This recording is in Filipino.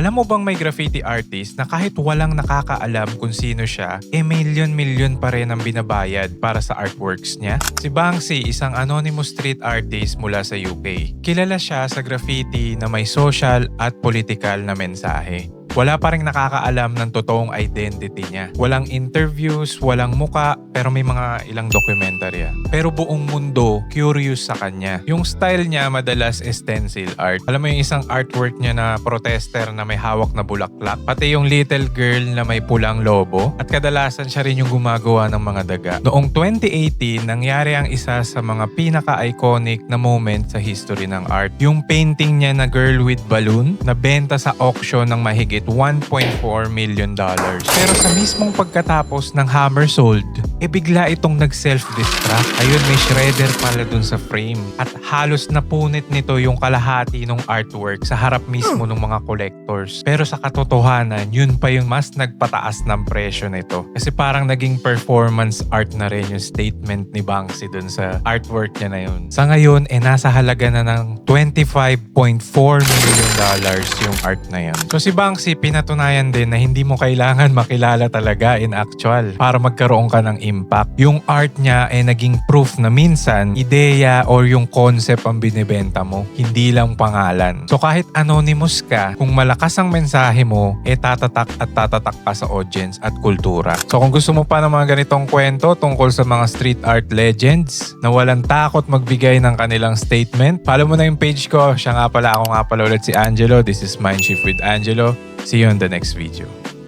Alam mo bang may graffiti artist na kahit walang nakakaalam kung sino siya, eh million-million pa rin ang binabayad para sa artworks niya? Si Banksy, isang anonymous street artist mula sa UK. Kilala siya sa graffiti na may social at political na mensahe. Wala pa rin nakakaalam ng totoong identity niya. Walang interviews, walang muka, pero may mga ilang documentary. Pero buong mundo curious sa kanya. Yung style niya madalas is stencil art. Alam mo yung isang artwork niya na protester na may hawak na bulaklak. Pati yung little girl na may pulang lobo. At kadalasan siya rin yung gumagawa ng mga daga. Noong 2018, nangyari ang isa sa mga pinaka-iconic na moment sa history ng art. Yung painting niya na Girl with Balloon na benta sa auction ng mahigit 1.4 million dollars. Pero sa mismong pagkatapos ng hammer sold, e bigla itong nag-self-destruct. Ayun, may shredder pala dun sa frame. At halos napunit nito yung kalahati ng artwork sa harap mismo ng mga collectors. Pero sa katotohanan, yun pa yung mas nagpataas ng presyo nito. Kasi parang naging performance art na rin yung statement ni Banksy dun sa artwork niya na yun. Sa ngayon, eh nasa halaga na ng 25.4 million dollars yung art na yan. So si Banksy, pinatunayan din na hindi mo kailangan makilala talaga in actual para magkaroon ka ng impact. Yung art niya ay naging proof na minsan, ideya or yung concept ang binibenta mo, hindi lang pangalan. So kahit anonymous ka, kung malakas ang mensahe mo, eh tatatak at tatatak pa sa audience at kultura. So kung gusto mo pa ng mga ganitong kwento tungkol sa mga street art legends na walang takot magbigay ng kanilang statement, follow mo na yung page ko. Siya nga pala, ako nga pala ulit si Angelo. This is Mindshift with Angelo. See you on the next video.